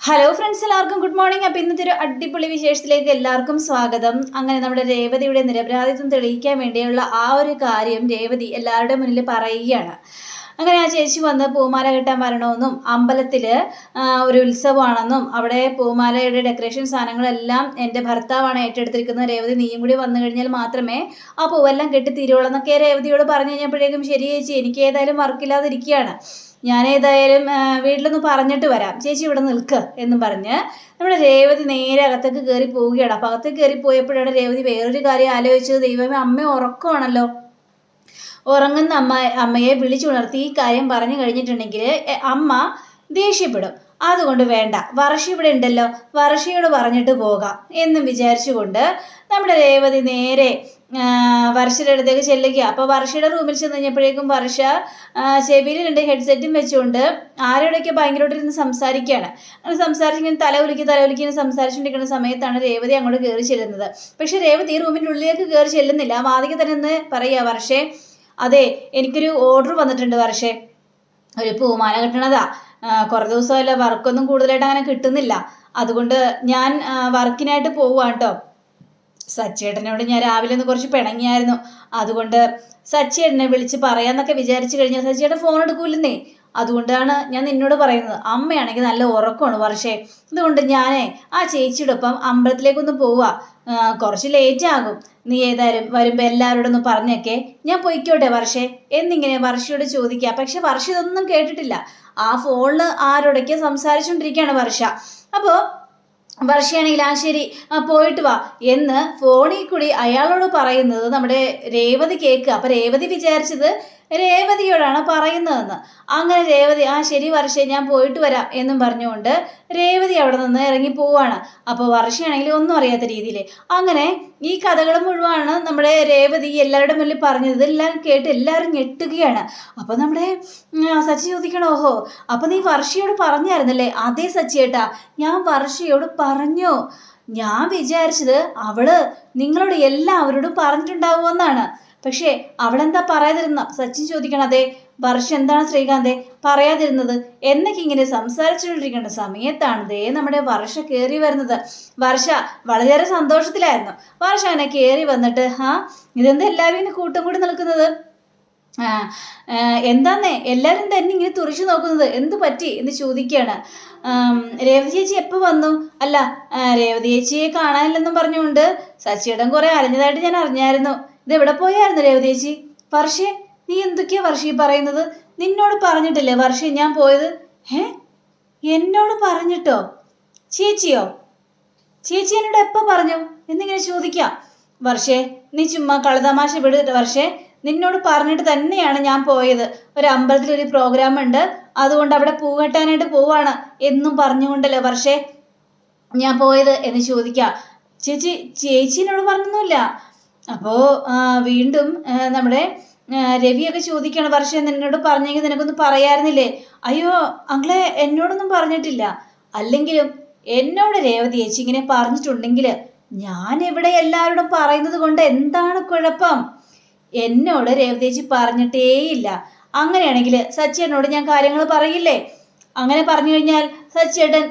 Hello friends എല്ലാവർക്കും good morning അപ്പോൾ ഇന്നത്തെ ഒരു അടിപൊളി വിശേഷത്തിലേക്ക് എല്ലാവർക്കും സ്വാഗതം. അങ്ങനെ നമ്മുടെ രേവതിയുടെ നിരപരാധിത്വം തെളിയിക്കാൻ വേണ്ടിയുള്ള ആ ഒരു കാര്യം രേവതി എല്ലാവരുടെ മുന്നിൽ പറയുകയാണ്. അങ്ങനെ ആ ചേച്ചി വന്ന് പൂമാല കെട്ടാൻ വരണമെന്നും അമ്പലത്തിൽ ഒരു ഉത്സവമാണെന്നും അവിടെ പൂമാലയുടെ ഡെക്കറേഷൻ സാധനങ്ങളെല്ലാം എന്റെ ഭർത്താവാണ് ഏറ്റെടുത്തിരിക്കുന്നത്. രേവതി നീയും കൂടി വന്നു കഴിഞ്ഞാൽ മാത്രമേ ആ പൂവെല്ലാം കെട്ടി തീരുള്ളൂ എന്നൊക്കെ രേവതിയോട് പറഞ്ഞു കഴിഞ്ഞപ്പോഴേക്കും ശരി ചേച്ചി എനിക്ക് ഏതായാലും വർക്കില്ലാതിരിക്കുകയാണ് ഞാൻ ഏതായാലും വീട്ടിലൊന്ന് പറഞ്ഞിട്ട് വരാം. ചേച്ചി ഇവിടെ നിൽക്ക് എന്ന് പറഞ്ഞ് നമ്മുടെ രേവതി നേരെ അകത്തേക്ക് കയറി പോവുകയാണ്. അപ്പം അകത്തേക്ക് കയറി പോയപ്പോഴാണ് രേവതി വേറൊരു കാര്യം ആലോചിച്ചത്. ദൈവമേ അമ്മ ഉറക്കമാണല്ലോ. ഉറങ്ങുന്ന അമ്മ അമ്മയെ വിളിച്ചുണർത്തി ഈ കാര്യം പറഞ്ഞു കഴിഞ്ഞിട്ടുണ്ടെങ്കിൽ അമ്മ ദേഷ്യപ്പെടും. അതുകൊണ്ട് വേണ്ട. വർഷ ഇവിടെ ഉണ്ടല്ലോ. വർഷയോട് പറഞ്ഞിട്ട് പോകാം എന്നും വിചാരിച്ചുകൊണ്ട് നമ്മുടെ രേവതി നേരെ വർഷയുടെ അടുത്തേക്ക് ചെല്ലുക അപ്പോൾ വർഷയുടെ റൂമിൽ ചെന്ന് കഴിഞ്ഞപ്പോഴേക്കും വർഷ ചെവിയിൽ രണ്ട് ഹെഡ്സെറ്റും വെച്ചുകൊണ്ട് ആരോടൊക്കെ ഭയങ്കരമായിട്ട് ഇരുന്ന് സംസാരിക്കുകയാണ്. അങ്ങനെ സംസാരിച്ചിങ്ങനെ തല ഉലുക്കി തല ഉലുക്കി ഇങ്ങനെ സംസാരിച്ചുകൊണ്ടിരിക്കുന്ന സമയത്താണ് രേവതി അങ്ങോട്ട് കയറി ചെല്ലുന്നത്. പക്ഷെ രേവതി റൂമിന്റെ ഉള്ളിലേക്ക് കയറി ചെല്ലുന്നില്ല. ആ വാതിക തന്നെ ഒന്ന് പറയുക വർഷേ അതെ എനിക്കൊരു ഓർഡർ വന്നിട്ടുണ്ട് വർഷേ. ഒരു പൂമാല കിട്ടണതാ. കുറേ ദിവസമല്ല വർക്കൊന്നും കൂടുതലായിട്ട് അങ്ങനെ കിട്ടുന്നില്ല. അതുകൊണ്ട് ഞാൻ വർക്കിനായിട്ട് പോവാണ് കേട്ടോ. സച്ചേട്ടനോട് ഞാൻ രാവിലെ ഒന്ന് കുറച്ച് പിണങ്ങിയായിരുന്നു. അതുകൊണ്ട് സച്ചേട്ടനെ വിളിച്ച് പറയാന്നൊക്കെ വിചാരിച്ചു കഴിഞ്ഞാൽ സച്ചേട്ടൻ ഫോൺ എടുക്കൂലെന്നേ അതുകൊണ്ടാണ് ഞാൻ നിന്നോട് പറയുന്നത്. അമ്മയാണെങ്കിൽ നല്ല ഉറക്കമാണ് വർഷേ. അതുകൊണ്ട് ഞാനേ ആ ചേച്ചിയുടെ ഒപ്പം അമ്പലത്തിലേക്കൊന്ന് പോവുക കുറച്ച് ലേറ്റ് ആകും. നീ ഏതായാലും വരുമ്പോൾ എല്ലാവരോടും ഒന്ന് പറഞ്ഞൊക്കെ. ഞാൻ പൊയ്ക്കോട്ടെ വർഷേ. എന്നിങ്ങനെ വർഷയോട് ചോദിക്കുക പക്ഷെ വർഷ ഇതൊന്നും കേട്ടിട്ടില്ല. ആ ഫോണിൽ ആരോടൊക്കെ സംസാരിച്ചുകൊണ്ടിരിക്കുകയാണ് വർഷ. അപ്പോൾ വർഷയാണെങ്കിൽ ആ ശരി ആ പോയിട്ട് വാ എന്ന് ഫോണിൽ കൂടി അയാളോട് പറയുന്നത് നമ്മുടെ രേവതി കേൾക്കുക. അപ്പൊ രേവതി വിചാരിച്ചത് രേവതിയോടാണ് പറയുന്നതെന്ന്. അങ്ങനെ രേവതി ആ ശരി വർഷ ഞാൻ പോയിട്ട് വരാം എന്നും പറഞ്ഞുകൊണ്ട് രേവതി അവിടെ നിന്ന് ഇറങ്ങി പോവാണ്. അപ്പോൾ വർഷയാണെങ്കിൽ ഒന്നും അറിയാത്ത രീതിയിൽ അങ്ങനെ ഈ കഥകൾ മുഴുവനാണ് നമ്മുടെ രേവതി എല്ലാവരുടെ മുന്നിൽ പറഞ്ഞത്. ഇതെല്ലാം കേട്ട് എല്ലാവരും ഞെട്ടുകയാണ്. അപ്പോൾ നമ്മുടെ സച്ചി ചോദിക്കണം? ഓഹോ. അപ്പോൾ നീ വർഷയോട് പറഞ്ഞായിരുന്നല്ലേ? അതേ സച്ചിയേട്ടാ ഞാൻ വർഷയോട് പറഞ്ഞു. ഞാൻ വിചാരിച്ചത് അവൾ നിങ്ങളോട് എല്ലാവരോടും പറഞ്ഞിട്ടുണ്ടാവുമെന്നാണ്. പക്ഷേ അവളെന്താ പറയാതിരുന്ന? സച്ചിൻ ചോദിക്കണം അതെ വർഷ എന്താണ് ശ്രീകാന്തേ? പറയാതിരുന്നത്. എന്നൊക്കെ ഇങ്ങനെ സംസാരിച്ചുകൊണ്ടിരിക്കേണ്ട സമയത്താണ് ദേ നമ്മുടെ വർഷ കയറി വരുന്നത്. വർഷ വളരെയേറെ സന്തോഷത്തിലായിരുന്നു. വർഷ അങ്ങനെ കയറി വന്നിട്ട് ആ ഇതെന്താ എല്ലാവരും കൂട്ടം കൂടി നിൽക്കുന്നത്? എന്താന്നേ? എല്ലാവരും തന്നെ ഇങ്ങനെ തുറിച്ചു നോക്കുന്നത്. എന്ത് പറ്റി? എന്ന് ചോദിക്കുകയാണ്. രേവതി ചേച്ചി എപ്പോൾ വന്നു? അല്ല രേവതി ചേച്ചിയെ കാണാനില്ലെന്നും പറഞ്ഞുകൊണ്ട് സച്ചിയിടം കുറെ അറിഞ്ഞതായിട്ട് ഞാൻ അറിഞ്ഞായിരുന്നു. ഇത് എവിടെ പോയായിരുന്നു രേവതേച്ചി വർഷേ നീ എന്തൊക്കെയാ വർഷി പറയുന്നത്? നിന്നോട് പറഞ്ഞിട്ടില്ലേ വർഷ ഞാൻ പോയത്? ഏ എന്നോട് പറഞ്ഞിട്ടോ? ചേച്ചിയോ? ചേച്ചി എന്നോട് എപ്പോൾ പറഞ്ഞു? എന്നിങ്ങനെ ചോദിക്കാം. വർഷേ നീ ചുമ്മാ കളതമാശ വിട് വർഷേ. നിന്നോട് പറഞ്ഞിട്ട് തന്നെയാണ് ഞാൻ പോയത്. ഒരു അമ്പലത്തിൽ ഒരു പ്രോഗ്രാം ഉണ്ട്. അതുകൊണ്ട് അവിടെ പൂ കെട്ടാനായിട്ട് പോവാണ് എന്നും പറഞ്ഞുകൊണ്ടല്ലേ വർഷേ? ഞാൻ പോയത് എന്ന് ചോദിക്കാം. ചേച്ചി ചേച്ചിനോട് പറഞ്ഞൊന്നുമില്ല. അപ്പോൾ വീണ്ടും നമ്മുടെ രവിയൊക്കെ ചോദിക്കുകയാണ് വർഷം എന്നോട് പറഞ്ഞെങ്കിൽ നിനക്കൊന്നും പറയായിരുന്നില്ലേ അയ്യോ അങ്ങളെ എന്നോടൊന്നും പറഞ്ഞിട്ടില്ല. അല്ലെങ്കിലും എന്നോട് രേവതി ചേച്ചി ഇങ്ങനെ പറഞ്ഞിട്ടുണ്ടെങ്കിൽ ഞാൻ ഇവിടെ എല്ലാവരോടും പറയുന്നത് കൊണ്ട് എന്താണ് കുഴപ്പം? എന്നോട് രേവതി ചേച്ചി പറഞ്ഞിട്ടേയില്ല. അങ്ങനെയാണെങ്കിൽ സച്ചേട്ടനോട് ഞാൻ കാര്യങ്ങൾ പറയില്ലേ? അങ്ങനെ പറഞ്ഞു കഴിഞ്ഞാൽ സച്ചേട്ടൻ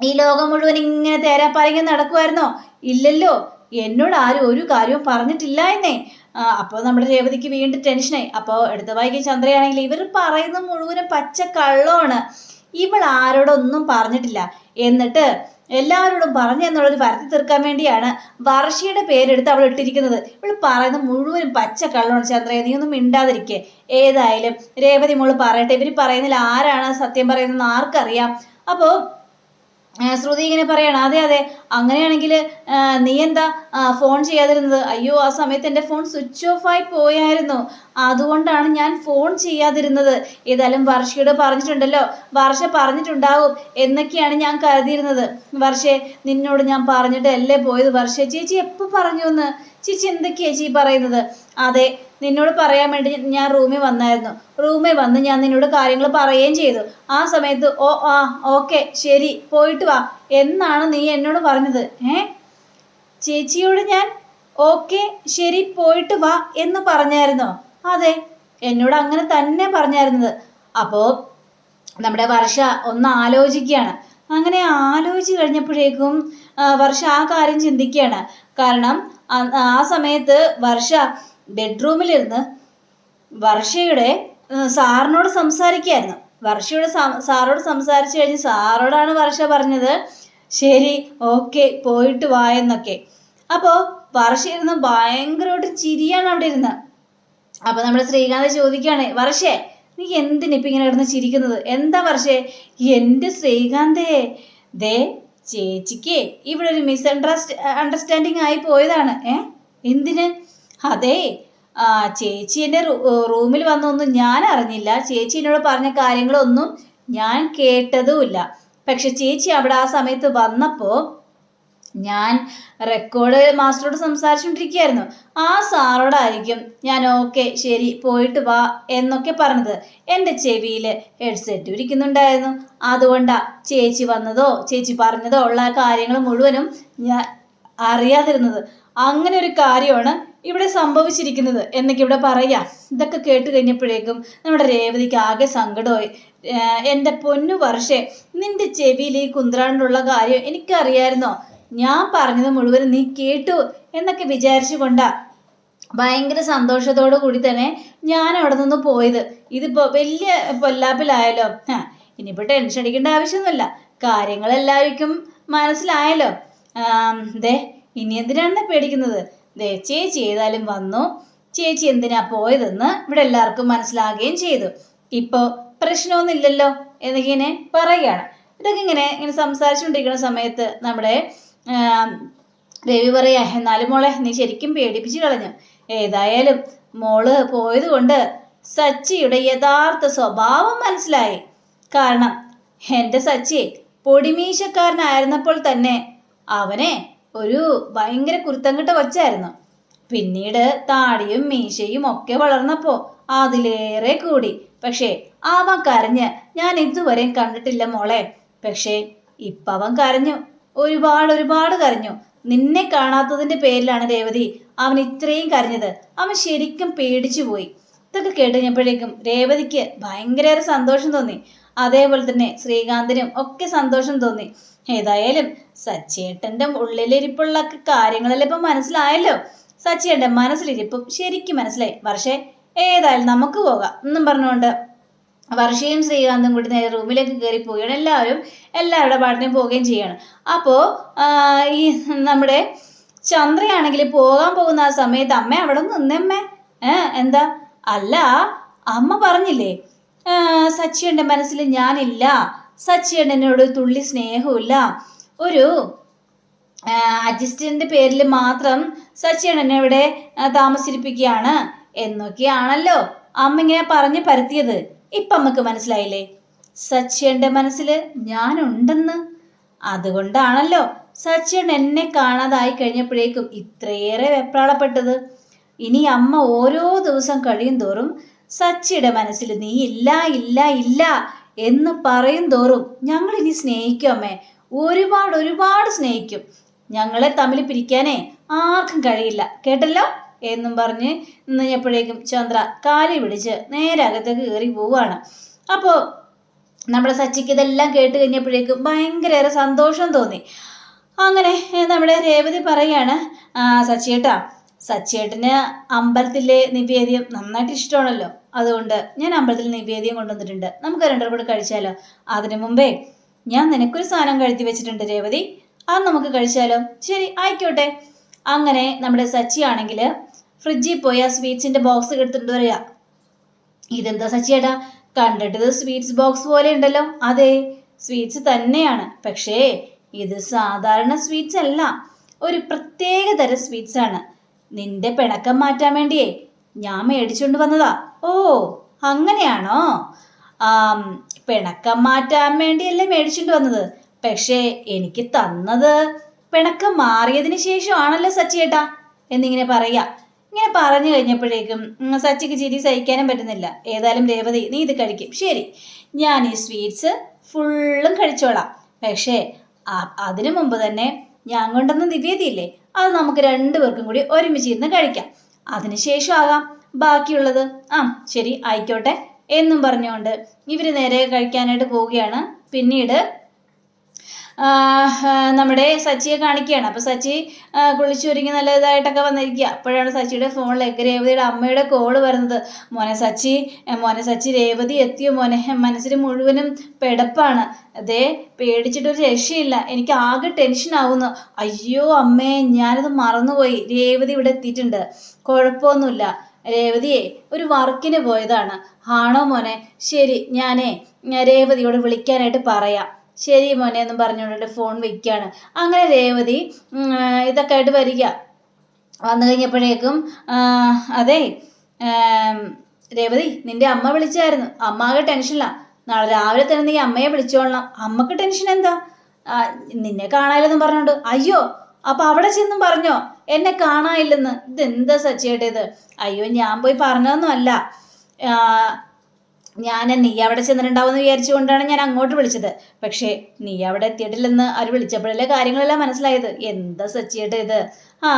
ഈ ലോകം മുഴുവൻ ഇങ്ങനെ തേരാപ്പാരങ്ങി നടക്കുമായിരുന്നോ ഇല്ലല്ലോ. എന്നോട് ആരും ഒരു കാര്യവും പറഞ്ഞിട്ടില്ല എന്നേ. അപ്പോൾ നമ്മുടെ രേവതിക്ക് വീണ്ടും ടെൻഷനായി. അപ്പോൾ എടുത്ത വൈകി ചന്ദ്രയാണെങ്കിൽ ഇവർ പറയുന്ന മുഴുവനും പച്ച കള്ളമാണ് ഇവൾ ആരോടൊന്നും പറഞ്ഞിട്ടില്ല. എന്നിട്ട് എല്ലാവരോടും പറഞ്ഞു എന്നുള്ളൊരു വരത്തി തീർക്കാൻ വേണ്ടിയാണ് വർഷയുടെ പേരെടുത്ത് അവൾ ഇട്ടിരിക്കുന്നത്. ഇവൾ പറയുന്ന മുഴുവനും പച്ച കള്ളമാണ് ചന്ദ്രയെ. നീ ഒന്നും മിണ്ടാതിരിക്കേ. ഏതായാലും രേവതി മോൾ പറയട്ടെ. ഇവർ പറയുന്നതിൽ ആരാണ് സത്യം പറയുന്നതെന്ന് ആർക്കറിയാം. അപ്പോൾ ശ്രുതി ഇങ്ങനെ പറയണം. അതെ അതെ. അങ്ങനെയാണെങ്കിൽ നീ എന്താ ഫോൺ ചെയ്യാതിരുന്നത്? അയ്യോ ആ സമയത്ത് എന്റെ ഫോൺ സ്വിച്ച് ഓഫ് ആയി പോയായിരുന്നു. അതുകൊണ്ടാണ് ഞാൻ ഫോൺ ചെയ്യാതിരുന്നത്. ഏതായാലും വർഷയോട് പറഞ്ഞിട്ടുണ്ടല്ലോ. വർഷ പറഞ്ഞിട്ടുണ്ടാവും എന്നൊക്കെയാണ് ഞാൻ കരുതിയിരുന്നത്. വർഷേ നിന്നോട് ഞാൻ പറഞ്ഞിട്ട് അല്ലേ പോയത്? വർഷ ചേച്ചി എപ്പോൾ പറഞ്ഞു എന്ന്? ചേച്ചി എന്തൊക്കെയാ ചേച്ചി പറയുന്നത്? അതെ നിന്നോട് പറയാൻ വേണ്ടി ഞാൻ റൂമിൽ വന്നായിരുന്നു. റൂമിൽ വന്ന് ഞാൻ നിന്നോട് കാര്യങ്ങൾ പറയുകയും ചെയ്തു. ആ സമയത്ത് ഓ ആ ഓക്കെ ശരി പോയിട്ട് വാ എന്നാണ് നീ എന്നോട് പറഞ്ഞത് ഏ? ചേച്ചിയോട് ഞാൻ ഓക്കെ ശരി പോയിട്ട് വാ എന്ന് പറഞ്ഞായിരുന്നോ? അതെ എന്നോട് അങ്ങനെ തന്നെ പറഞ്ഞായിരുന്നത്. അപ്പോൾ നമ്മുടെ വർഷ ഒന്ന് ആലോചിക്കുകയാണ്. അങ്ങനെ ആലോചിച്ച് കഴിഞ്ഞപ്പോഴേക്കും വർഷ ആ കാര്യം ചിന്തിക്കുകയാണ്. കാരണം ആ- സമയത്ത് വർഷ ബെഡ്റൂമിലിരുന്ന് വർഷയുടെ സാറിനോട് സംസാരിക്കുകയായിരുന്നു. വർഷയുടെ സാറോട് സംസാരിച്ചു കഴിഞ്ഞ് സാറോടാണ് വർഷ പറഞ്ഞത് ശരി ഓക്കെ പോയിട്ട് വാ എന്നൊക്കെ. അപ്പോൾ ഭയങ്കരമായിട്ട് ചിരിയാണ് അവിടെ ഇരുന്ന്. അപ്പൊ നമ്മുടെ ശ്രീകാന്ത് ചോദിക്കുകയാണ് വർഷേ നീ എന്തിനാ ഇപ്പൊ ഇങ്ങനെ കിടന്ന് ചിരിക്കുന്നത്? എന്താ വർഷേ? എന്റെ ശ്രീകാന്തേ ദേ ചേച്ചിക്ക് ഇവിടെ ഒരു മിസ് അണ്ടർസ്റ്റ് അണ്ടർസ്റ്റാൻഡിങ് ആയി പോയതാണ്. ഏ? എന്തിന്? അതെ ആ ചേച്ചി എന്റെ റൂമിൽ വന്നൊന്നും ഞാൻ അറിഞ്ഞില്ല. ചേച്ചി എന്നോട് പറഞ്ഞ കാര്യങ്ങളൊന്നും ഞാൻ കേട്ടതുമില്ല പക്ഷെ ചേച്ചി അവിടെ ആ സമയത്ത് വന്നപ്പോൾ ഞാൻ റെക്കോർഡ് മാസ്റ്ററോട് സംസാരിച്ചുകൊണ്ടിരിക്കുകയായിരുന്നു ആ സാറോടായിരിക്കും ഞാൻ ഓക്കെ ശരി പോയിട്ട് വാ എന്നൊക്കെ പറഞ്ഞത്. എന്റെ ചെവിയിൽ ഹെഡ്സെറ്റ് ഇരിക്കുന്നുണ്ടായിരുന്നു. അതുകൊണ്ടാ ചേച്ചി വന്നതോ ചേച്ചി പറഞ്ഞതോ ഉള്ള കാര്യങ്ങൾ മുഴുവനും ഞാൻ അറിയാതിരുന്നത്. അങ്ങനെ ഒരു കാര്യമാണ് ഇവിടെ സംഭവിച്ചിരിക്കുന്നത് എന്നൊക്കെ ഇവിടെ പറയാം. ഇതൊക്കെ കേട്ട് കഴിഞ്ഞപ്പോഴേക്കും നമ്മുടെ രേവതിക്ക് ആകെ സങ്കടമായി. എന്റെ പൊന്നു വർഷേ നിന്റെ ചെവിയിൽ ഈ കുന്ത്രാണ്ടുള്ള കാര്യം എനിക്കറിയായിരുന്നോ? ഞാൻ പറഞ്ഞത് മുഴുവൻ നീ കേട്ടു എന്നൊക്കെ വിചാരിച്ചു കൊണ്ടാ ഭയങ്കര സന്തോഷത്തോടു കൂടി തന്നെ ഞാൻ അവിടെ നിന്ന് പോയത്. ഇതിപ്പോ വലിയ പൊല്ലാപ്പിലായല്ലോ. ഇനിയിപ്പോ ടെൻഷൻ അടിക്കേണ്ട ആവശ്യമൊന്നുമില്ല. കാര്യങ്ങളെല്ലാവർക്കും മനസ്സിലായല്ലോ. ദേ ഇനി എന്തിനാണ് പേടിക്കുന്നത്? ദേ ചേച്ചി ഏതായാലും വന്നു. ചേച്ചി എന്തിനാ പോയതെന്ന് ഇവിടെ എല്ലാവർക്കും മനസ്സിലാകുകയും ചെയ്തു. ഇപ്പോൾ പ്രശ്നമൊന്നുമില്ലല്ലോ എന്നിങ്ങനെ പറയുകയാണ്. ഇതൊക്കെ ഇങ്ങനെ ഇങ്ങനെ സംസാരിച്ചുകൊണ്ടിരിക്കുന്ന സമയത്ത് നമ്മുടെ രവി പറയാ എന്നാലും മോളെ നീ ശരിക്കും പേടിപ്പിച്ച് കളഞ്ഞു. ഏതായാലും മോൾ പോയത് കൊണ്ട് സച്ചിയുടെ യഥാർത്ഥ സ്വഭാവം മനസ്സിലായി. കാരണം എന്റെ സച്ചി പൊടിമീശക്കാരനായിരുന്നപ്പോൾ തന്നെ അവനെ ഒരു ഭയങ്കര കുരുത്തങ്കിട്ട കൊച്ചായിരുന്നു. പിന്നീട് താടിയും മീശയും ഒക്കെ വളർന്നപ്പോൾ അതിലേറെ കൂടി. പക്ഷേ അവൻ കരഞ്ഞ് ഞാൻ ഇതുവരെ കണ്ടിട്ടില്ല മോളെ. പക്ഷേ ഇപ്പം അവൻ കരഞ്ഞു. ഒരുപാട് ഒരുപാട് കരഞ്ഞു. നിന്നെ കാണാത്തതിന്റെ പേരിലാണ് രേവതി അവൻ ഇത്രയും കരഞ്ഞത്. അവൻ ശരിക്കും പേടിച്ചു പോയി. ഇതൊക്കെ കേട്ട് കഴിഞ്ഞപ്പോഴേക്കും രേവതിക്ക് ഭയങ്കര സന്തോഷം തോന്നി. അതേപോലെ തന്നെ ശ്രീകാന്തിനും ഒക്കെ സന്തോഷം തോന്നി. ഏതായാലും സച്ചേട്ടന്റെ ഉള്ളിലിരിപ്പുള്ള കാര്യങ്ങളെല്ലാം ഇപ്പം മനസ്സിലായല്ലോ? സച്ചിയേട്ടൻ മനസ്സിലിരിപ്പും ശരിക്കും മനസ്സിലായി. വർഷേ ഏതായാലും നമുക്ക് പോകാം എന്നും പറഞ്ഞുകൊണ്ട്. വർഷയും ശ്രീകാന്തും കൂടി നേരെ റൂമിലേക്ക് കയറി പോവുകയാണ്. എല്ലാവരും എല്ലാവരുടെ പാട്ടിനും പോവുകയും ചെയ്യണം. അപ്പോൾ ഈ നമ്മുടെ ചന്ദ്രയാണെങ്കിൽ പോകാൻ പോകുന്ന ആ സമയത്ത് അമ്മ അവിടെ നിന്നമ്മേ ഏ എന്താ? അല്ല അമ്മ പറഞ്ഞില്ലേ? സച്ചിയുടെ മനസ്സിൽ ഞാനില്ല. ഒരു തുള്ളി സ്നേഹമില്ല ഒരു അജിസ്റ്റന്റിന്റെ പേരിൽ മാത്രം സച്ചിയണ്ണനെ ഇവിടെ താമസിപ്പിക്കുകയാണ് എന്നൊക്കെയാണല്ലോ അമ്മ ഇങ്ങനെ പറഞ്ഞു പരത്തിയത്. ഇപ്പം അമ്മയ്ക്ക് മനസ്സിലായില്ലേ? സച്ചിയന്റെ മനസ്സിൽ ഞാനുണ്ടെന്ന്. അതുകൊണ്ടാണല്ലോ സച്ചിയൻ എന്നെ കാണാതായി കഴിഞ്ഞപ്പോഴേക്കും ഇത്രയേറെ വെപ്രാളപ്പെട്ടത്. ഇനി അമ്മ ഓരോ ദിവസം കഴിയും തോറും സച്ചിയുടെ മനസ്സിൽ നീ ഇല്ല ഇല്ല ഇല്ല എന്ന് പറയും തോറും ഞങ്ങൾ ഇനി സ്നേഹിക്കും അമ്മേ. ഒരുപാട് ഒരുപാട് സ്നേഹിക്കും. ഞങ്ങളെ തമ്മിൽ പിരിക്കാനേ ആർക്കും കഴിയില്ല. കേട്ടല്ലോ? എന്നും പറഞ്ഞ് നിന്നപ്പോഴേക്കും ചന്ദ്ര കാലി പിടിച്ച് നേരെ അകത്തേക്ക് കയറി പോവുകയാണ്. അപ്പോൾ നമ്മുടെ സച്ചിക്ക് ഇതെല്ലാം കേട്ട് കഴിഞ്ഞപ്പോഴേക്കും ഭയങ്കരേറെ സന്തോഷം തോന്നി. അങ്ങനെ നമ്മുടെ രേവതി പറയാണ് "ആ, സച്ചിയേട്ടാ സച്ചിയേട്ടന് അമ്പലത്തിലെ നിവേദ്യം നന്നായിട്ട് ഇഷ്ടമാണല്ലോ. അതുകൊണ്ട് ഞാൻ അമ്പലത്തിൽ നിവേദ്യം കൊണ്ടുവന്നിട്ടുണ്ട്. നമുക്ക് രണ്ടു കൂടെ കഴിച്ചാലോ? അതിനു മുമ്പേ ഞാൻ നിനക്കൊരു സാധനം കഴുത്തി വെച്ചിട്ടുണ്ട് രേവതി. അത് നമുക്ക് കഴിച്ചാലോ? ശരി ആയിക്കോട്ടെ. അങ്ങനെ നമ്മുടെ സച്ചി ആണെങ്കിൽ ഫ്രിഡ്ജിൽ പോയി ആ സ്വീറ്റ്സിന്റെ ബോക്സ് എടുത്തിട്ട് വരിക ഇതെന്താ സച്ചിയേട്ടാ കണ്ടിട്ട് ഇത് സ്വീറ്റ്സ് ബോക്സ് പോലെ ഉണ്ടല്ലോ. അതെ സ്വീറ്റ്സ് തന്നെയാണ്. പക്ഷേ ഇത് സാധാരണ സ്വീറ്റ്സ് അല്ല. ഒരു പ്രത്യേക തരം സ്വീറ്റ്സ് ആണ്. നിന്റെ പിണക്കം മാറ്റാൻ വേണ്ടിയേ ഞാൻ മേടിച്ചുകൊണ്ട് വന്നതാ. ഓ അങ്ങനെയാണോ? പിണക്കം മാറ്റാൻ വേണ്ടിയല്ലേ മേടിച്ചുകൊണ്ട് വന്നത്. പക്ഷേ എനിക്ക് തന്നത് പിണക്കം മാറിയതിന് ശേഷമാണല്ലോ സച്ചിയേട്ടാ എന്നിങ്ങനെ പറയാ. ഇങ്ങനെ പറഞ്ഞു കഴിഞ്ഞപ്പോഴേക്കും സച്ചിക്ക് ചിരി സഹിക്കാനും പറ്റുന്നില്ല. ഏതായാലും രേവതി നീ ഇത് കഴിക്കും. ശരി ഞാൻ ഈ സ്വീറ്റ്സ് ഫുള്ളും കഴിച്ചോളാം. പക്ഷേ അതിനു മുമ്പ് തന്നെ ഞാൻ കൊണ്ടുവന്ന നിവേദിയില്ലേ അത് നമുക്ക് രണ്ടുപേർക്കും കൂടി ഒരുമിച്ച് ഇരുന്ന് കഴിക്കാം. അതിനുശേഷം ആകാം ബാക്കിയുള്ളത്. ആ ശരി ആയിക്കോട്ടെ എന്നും പറഞ്ഞുകൊണ്ട് ഇവർ നേരെ കഴിക്കാനായിട്ട് പോവുകയാണ്. പിന്നീട് നമ്മുടെ സച്ചിയെ കാണിക്കുകയാണ്. അപ്പോൾ സച്ചി കുളിച്ചൊരുങ്ങി നല്ല ഇതായിട്ടൊക്കെ വന്നിരിക്കുക. അപ്പോഴാണ് സച്ചിയുടെ ഫോണിലേക്ക് രേവതിയുടെ അമ്മയുടെ കോൾ വരുന്നത്. മോനെ സച്ചി മോനെ സച്ചി രേവതി എത്തിയോ മോനെ? മനസ്സിൽ മുഴുവനും പെടപ്പാണ്. അതേ പേടിച്ചിട്ടൊരു രക്ഷയില്ല. എനിക്ക് ആകെ ടെൻഷൻ ആവുന്നു. അയ്യോ അമ്മേ ഞാനത് മറന്നുപോയി. രേവതി ഇവിടെ എത്തിയിട്ടുണ്ട്. കുഴപ്പമൊന്നുമില്ല. രേവതിയെ ഒരു വർക്കിന് പോയതാണ്. ആണോ മോനെ? ശരി ഞാനേ രേവതിയോട് വിളിക്കാനായിട്ട് പറയാം. ശരി മോനെ എന്നും പറഞ്ഞുകൊണ്ട് ഫോൺ വെക്കുകയാണ് അങ്ങനെ രേവതി ഇതൊക്കെ ആയിട്ട് വരിക. വന്നു കഴിഞ്ഞപ്പോഴേക്കും അതെ രേവതി നിന്റെ അമ്മ വിളിച്ചായിരുന്നു. അമ്മാകെ ടെൻഷനില്ല നാളെ രാവിലെ തന്നെ നീ അമ്മയെ വിളിച്ചോളണം. അമ്മയ്ക്ക് ടെൻഷൻ എന്താ? നിന്നെ കാണാനില്ലെന്നും പറഞ്ഞോണ്ട്. അയ്യോ അപ്പൊ അവിടെ ചെന്നും പറഞ്ഞോ? എന്നെ കാണാനില്ലെന്ന്. ഇതെന്താ സച്ചിയേട്ടാ ഇത് അയ്യോ ഞാൻ പോയി പറഞ്ഞതൊന്നും അല്ല. ഞാൻ നീ അവിടെ ചെന്നിട്ടുണ്ടാവുമെന്ന് വിചാരിച്ചുകൊണ്ടാണ് ഞാൻ അങ്ങോട്ട് വിളിച്ചത്. പക്ഷേ നീ അവിടെ എത്തിയിട്ടില്ലെന്ന് അവർ വിളിച്ചപ്പോഴല്ലേ കാര്യങ്ങളെല്ലാം മനസ്സിലായത്. എന്താ സച്ചിയേട്ട ഇത്? ആ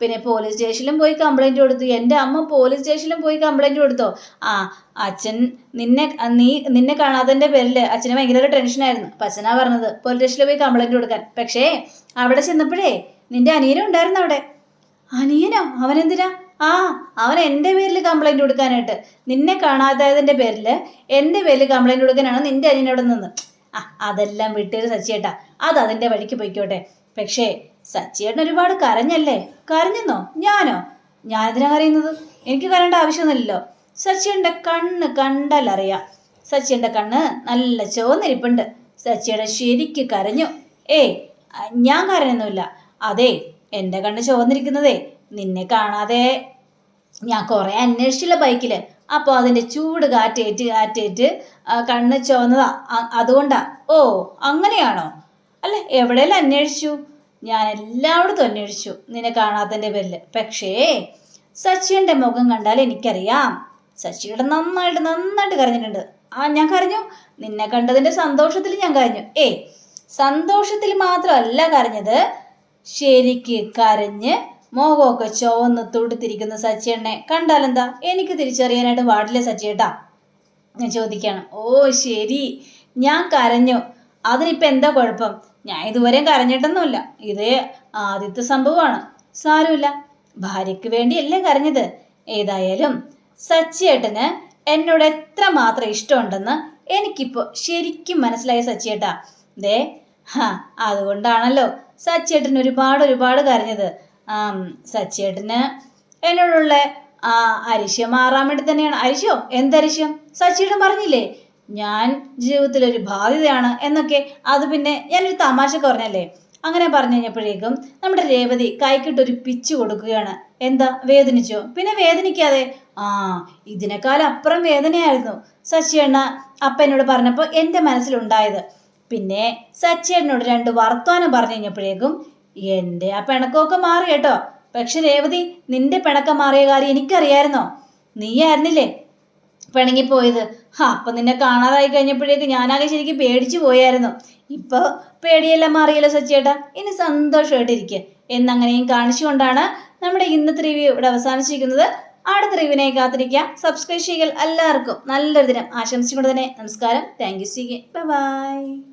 പിന്നെ പോലീസ് സ്റ്റേഷനിലും പോയി കംപ്ലൈന്റ് കൊടുത്തു. എന്റെ അമ്മ പോലീസ് സ്റ്റേഷനിലും പോയി കംപ്ലൈന്റ് കൊടുത്തോ? ആ അച്ഛൻ നിന്നെ നീ നിന്നെ കാണാത്തതിന്റെ പേരിൽ അച്ഛന് ഭയങ്കര ടെൻഷനായിരുന്നു അപ്പം അച്ഛനാ പറഞ്ഞത് പോലീസ് സ്റ്റേഷനിൽ പോയി കംപ്ലൈന്റ് കൊടുക്കാൻ. പക്ഷേ അവിടെ ചെന്നപ്പോഴേ നിന്റെ അനിയനും ഉണ്ടായിരുന്നു അവിടെ. അനിയനോ? അവനെന്തിനാ? ആ അവൻ എന്റെ പേരിൽ കംപ്ലൈന്റ് കൊടുക്കാനായിട്ട്. നിന്നെ കാണാത്തതിന്റെ പേരിൽ എന്റെ പേരിൽ കംപ്ലൈന്റ് കൊടുക്കാനാണ് നിന്റെ അനിയൻ അവിടെ നിന്ന്. ആ അതെല്ലാം വിട്ടേര് സച്ചിയേട്ടാ. അത് അതിന്റെ വഴിക്ക് പോയിക്കോട്ടെ. പക്ഷേ സച്ചിയേട്ടൻ ഒരുപാട് കരഞ്ഞല്ലേ? കരഞ്ഞെന്നോ? ഞാനോ? ഞാനെന്തിനാ കരയുന്നത്? എനിക്ക് കരണ്ട ആവശ്യമൊന്നുമില്ലല്ലോ. സച്ചിയുടെ കണ്ണ് കണ്ടാലറിയാം സച്ചിയുടെ കണ്ണ് നല്ല ചുവന്നിരിപ്പുണ്ട്. സച്ചിയുടെ ശരിക്ക് കരഞ്ഞു. ഏയ് ഞാൻ കരഞ്ഞൊന്നുമില്ല. അതെ എന്റെ കണ്ണ് ചുവന്നിരിക്കുന്നതേ നിന്നെ കാണാതെ ഞാൻ കുറേ അന്വേഷിച്ചില്ല ബൈക്കിൽ അപ്പോൾ അതിന്റെ ചൂട് കാറ്റേറ്റ് കാറ്റേറ്റ് കണ്ണ് ചുവന്നതാ. അതുകൊണ്ടാ. ഓ അങ്ങനെയാണോ? അല്ല എവിടെയെല്ലാം അന്വേഷിച്ചു? ഞാൻ എല്ലായിടത്തും അന്വേഷിച്ചു നിന്നെ കാണാത്തതിന്റെ പേരിൽ പക്ഷേ സച്ചിയുടെ മുഖം കണ്ടാൽ എനിക്കറിയാം. സച്ചിയുടെ നന്നായിട്ട് നന്നായിട്ട് കരഞ്ഞിട്ടുണ്ട്. ആ ഞാൻ കരഞ്ഞു. നിന്നെ കണ്ടതിന്റെ സന്തോഷത്തിൽ ഞാൻ കരഞ്ഞു. ഏ സന്തോഷത്തിൽ മാത്രമല്ല കരഞ്ഞത്. ശരിക്ക് കരഞ്ഞ് മുഖമൊക്കെ ചുവന്ന് തുടുത്തിരിക്കുന്ന സച്ചിയണ്ണെ. കണ്ടാലെന്താ? എനിക്ക് തിരിച്ചറിയാനായിട്ട് പാടില്ല സച്ചിയേട്ടാ. ഞാൻ ചോദിക്കണം ഓ ശരി. ഞാൻ കരഞ്ഞു. അതിനിപ്പോൾ എന്താ കുഴപ്പം? ഞാൻ ഇതുവരെ കരഞ്ഞിട്ടൊന്നുമില്ല. ഇത് ആദ്യത്തെ സംഭവമാണ്. സാരമില്ല. ഭാര്യയ്ക്ക് വേണ്ടിയല്ലേ കരഞ്ഞത്? ഏതായാലും സച്ചിയേട്ടന് എന്നോട് എത്ര മാത്രം ഇഷ്ടമുണ്ടെന്ന് എനിക്കിപ്പോൾ ശരിക്കും മനസ്സിലായ സച്ചിയേട്ടാ. ദേ ഹാ അതുകൊണ്ടാണല്ലോ സച്ചിയേട്ടൻ ഒരുപാട് ഒരുപാട് കരഞ്ഞത്. ആം, സച്ചിയേട്ടന് എന്നോടുള്ള ആ അരിശം മാറാൻ വേണ്ടി തന്നെയാണ്. അരിശോ? എന്തരിശം? സച്ചിയേട്ടൻ പറഞ്ഞില്ലേ ഞാൻ ജീവിതത്തിൽ ഒരു ബാധ്യതയാണ് എന്നൊക്കെ. അത് പിന്നെ ഞാനൊരു തമാശ പറഞ്ഞല്ലേ? അങ്ങനെ പറഞ്ഞു കഴിഞ്ഞപ്പോഴേക്കും നമ്മുടെ രേവതി കൈക്കിട്ടൊരു പിച്ച് കൊടുക്കുകയാണ്. എന്താ? വേദനിച്ചോ? പിന്നെ വേദനിക്കാതെ ആ ഇതിനേക്കാൾ അപ്പുറം വേദനയായിരുന്നു സച്ചിയണ്ണ അപ്പനോട് പറഞ്ഞപ്പോൾ എന്റെ മനസ്സിലുണ്ടായത്. പിന്നെ സച്ചിയണ്ണോട് രണ്ട് വർത്തമാനം പറഞ്ഞു കഴിഞ്ഞപ്പോഴേക്കും എന്റെ ആ പിണക്കമൊക്കെ മാറി കേട്ടോ. പക്ഷെ രേവതി നിന്റെ പിണക്കം മാറിയ കാര്യം എനിക്കറിയായിരുന്നോ? നീയായിരുന്നില്ലേ പിണങ്ങിപ്പോയത്? ഹാ അപ്പം നിന്നെ കാണാതായി കഴിഞ്ഞപ്പോഴേക്ക് ഞാനാകെ ശരിക്കും പേടിച്ചു പോയായിരുന്നു. ഇപ്പോൾ പേടിയെല്ലാം മാറിയല്ലോ സച്ചേട്ടാ ഇനി സന്തോഷമായിട്ടിരിക്കുക എന്നങ്ങനെയും കാണിച്ചുകൊണ്ടാണ് നമ്മുടെ ഇന്നത്തെ റിവ്യൂ ഇവിടെ അവസാനിച്ചിരിക്കുന്നത്. അടുത്ത റിവ്യൂവിനായി കാത്തിരിക്കാം. സബ്സ്ക്രൈബ് ചെയ്യുക എല്ലാവർക്കും നല്ലൊരു ദിനം. ആശംസിച്ചുകൊണ്ട് തന്നെ നമസ്കാരം. Thank you C by